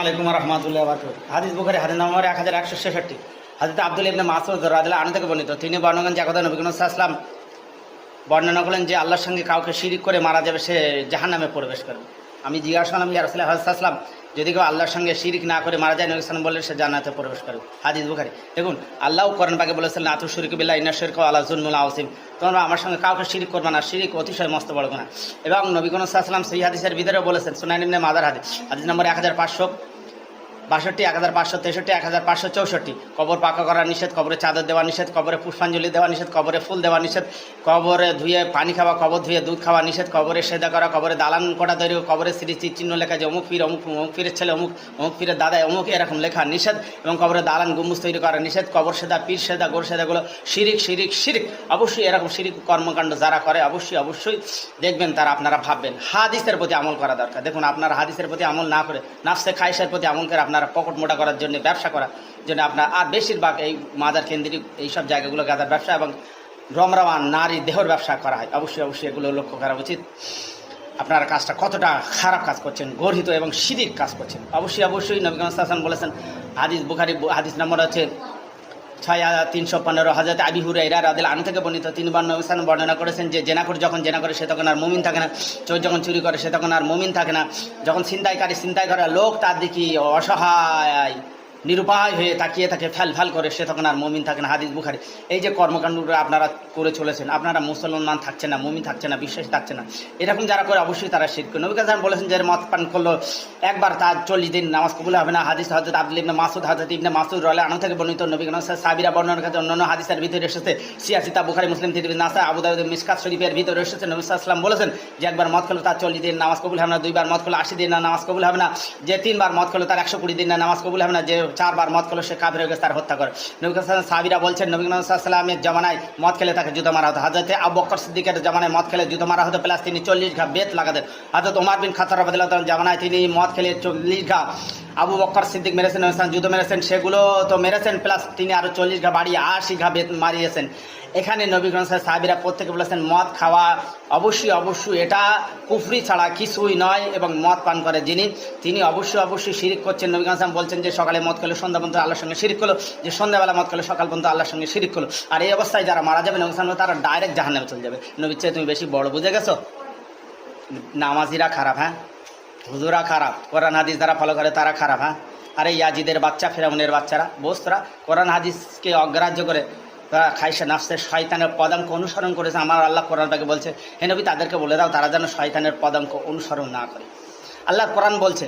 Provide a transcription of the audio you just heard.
আলাইকুম রহমতুল্লাহ বাকু হাদিস বুখারি, হাদিস নম্বর এক হাজার একশো ছেষট্টি। হাদিস আব্দুল ইবনে মাসুদ রাদিল্লাহ আনু থেকে বর্ণিত। তিনি বর্ণগঞ্জ একদা নবীন ইসলাম বর্ণনা করলেন যে আল্লাহর সঙ্গে কাউকে শিরিক করে মারা যাবে, সে জাহান নামে প্রবেশ করবে। আমি জিজ্ঞাসা করলাম ইয়ারসুল্লাহ হাসালাম যদি কেউ আল্লাহর সঙ্গে শিরিক না করে মারা যায়, নবী ইসলাম বললে সে জান্নাতে প্রবেশ করবে হাদিস বুখারি। দেখুন, আল্লাহ করেন পাকে বলেছিলেন আতু শরিক বিল্লাহ ইন্না শরিক আল্লাহ জুলমুল আউসিম তোমরা আমার সঙ্গে কাউকে শিরিক করবে না, শিরিক অতিশয় মস্ত বড় না এবং নবী সাল্লাম সেই হাদিসের ভিতরে বলেছেন সুনাইনিমনে মাদার হাদিস হাদিস নম্বর এক হাজার পাঁচশো বাষট্টি, এক হাজার পাঁচশো তেষট্টি, এক হাজার পাঁচশো চৌষট্টি। কবর পাকা করা নিষেধ, কবরে চাদর দেওয়া নিষেধ, কবরে পুষ্পাঞ্জলি দেওয়া নিষেধ, কবরে ফুল দেওয়া নিষেধ, কবরে ধুয়ে পানি খাওয়া, কবর ধুয়ে দুধ খাওয়া নিষেধ, কবরে সেদা করা, কবরে দালান করা তৈরি, কবরে স্মৃতি চিহ্ন লেখা যে অমুক ফির অমুক অমুক ফিরের ছেলে, অমুক অমুক ফিরের দাদা, অমুক, এরকম লেখা নিষেধ এবং কবরে দালান গুম্বুজ তৈরি করা নিষেধ, কবর সেদা, পীর সেদা, গোর সেদাগুলো শিরিক শিরিক শিরিক। অবশ্যই এরকম শিরিক কর্মকাণ্ড যারা করে, অবশ্যই অবশ্যই দেখবেন তারা আপনারা ভাববেন, হাদিসের প্রতি আমল করা দরকার। দেখুন, আপনারা হাদিসের প্রতি আমল না করে, নাফসে খাইসের প্রতি আমল করে আপনারা পকেট মোটা করার জন্য ব্যবসা করার জন্য আপনার, আর বেশিরভাগ এই মাদার কেন্দ্রিক এইসব জায়গাগুলো গাদার ব্যবসা এবং রমরামান নারী দেহর ব্যবসা করা হয়। অবশ্যই অবশ্যই এগুলো লক্ষ্য করা উচিত। আপনারা কাজটা কতটা খারাপ কাজ করছেন, গর্হিত এবং সিদির কাজ করছেন। অবশ্যই অবশ্যই নবীন হাসান বলেছেন, হাদিস বুখারি, হাদিস নাম্বার হচ্ছে ছয় তিনশো পনেরো হাজার আবি হুরাইরা রাদিল আন থেকে বর্ণিত তিনবার নবীসান বর্ণনা করেছেন যে জেনাকুর যখন জেনা করে সে তখন আর মুমিন থাকে না, চোর যখন চুরি করে সে তখন আর মুমিন থাকে না। যখন ছিনতাইকারী ছিনতাই করে লোক তার দেখি অসহায়। নিরুপায় হয়ে তাকিয়ে থাকে, ফ্যাল ফ্যাল করে, সে তখন আর মমিন থাকে না, হাদিস বুখারি। এই যে কর্মকাণ্ডগুলো আপনারা করে চলেছেন, আপনারা মুসলমান থাকছে না, মমিন থাকছে না, বিশ্বাস থাকছে না, এরকম যারা করে অবশ্যই তারা শিরক নবী কাজান বলেছেন যে মদ পান করল, একবার তার চল্লিশ দিন নামাজ কবুল হবে না, হাদিস হজরত আব্দুল ইবনে মাসুদ হজরত ইবনে মাসুদ রলে আনন্দ থেকে বর্ণিত নবী কালাম সাবিরা বর্ণনার কাছে অন্যান্য হাদিসের ভিতরে এসেছে সিয়াসিতা বুখারি, মুসলিম, তিরমিজি নাসা আবু দাউদ, মিসকাত শরীফের ভিতরে এসেছে, নবী সাল্লাম বলেছেন যে একবার মদ খেলো তার চল্লিশ দিন নামাজ কবুল হবে না, দুইবার মদ খেলো আশি দিন না নামাজ কবুল হবে না, যে তিনবার মদ খেলো তার একশো কুড়ি দিন না নামাজ কবুল হবে না, যে চারবার মদ খেলো, সে কাবির গেছে, তার হত্যা করে। নবী সাবিরা বলছেন, নবী সাল্লামের জমানায় মদ খেলে তাকে জুতো মারা হতো। হাজরতে আবু বকর সিদ্দিকের জমানায় মদ খেলে জুতো মারা হতো, প্লাস তিনি চল্লিশ ঘা বেত লাগাতেন। হাজরত ওমার বিন খাতার জামানায় তিনি মদ খেলে চল্লিশ ঘা আবু বকর সিদ্দিক মেরেছেন জুতো মেরেছেন, সেগুলো তো মেরেছেন প্লাস তিনি আরও চল্লিশ ঘা বাড়িয়ে, আশি ঘা মারিয়েছেন। এখানে নবী গ্রন্থ সাহাবিরা প্রত্যেকে বলেছেন, মদ খাওয়া অবশ্যই অবশ্যই এটা কুফরি ছাড়া কিছুই নয় এবং মদ পান করে যিনি, তিনি অবশ্যই অবশ্যই শিরিক করছেন। নবী গ্রন্থ বলছেন যে, সকালে মদ খেলে, সন্ধ্যা পর্যন্ত আল্লাহর সঙ্গে শিরিক করল, যে সন্ধ্যাবেলা মদ খেলে, সকাল পর্যন্ত আল্লাহর সঙ্গে শিরিক করল। আর এই অবস্থায় যারা মারা যাবে নবী সালাম তারা ডাইরেক্ট জাহান্নামে চলে যাবে। নবীর চেয়ে তুমি বেশি বড়, বুঝে গেছো? নামাজিরা খারাপ হ্যাঁ? হুজুরা খারাপ, কোরআন, হাদিস যারা ফলো করে তারা খারাপ হ্যাঁ? আর এই ইয়াজিদের বাচ্চা, ফেরাউনের বাচ্চারা বস্তুরা কোরআন, হাদিসকে অগ্রাহ্য করে তারা খাইসা নাফসের শয়তানের পদাঙ্ক অনুসরণ করেছে। আমার আল্লাহ কোরআন তাকে বলছে হেনবি তাদেরকে বলে দাও, তারা যেন শয়তানের পদাঙ্ক অনুসরণ না করে। আল্লাহ কোরআন বলছে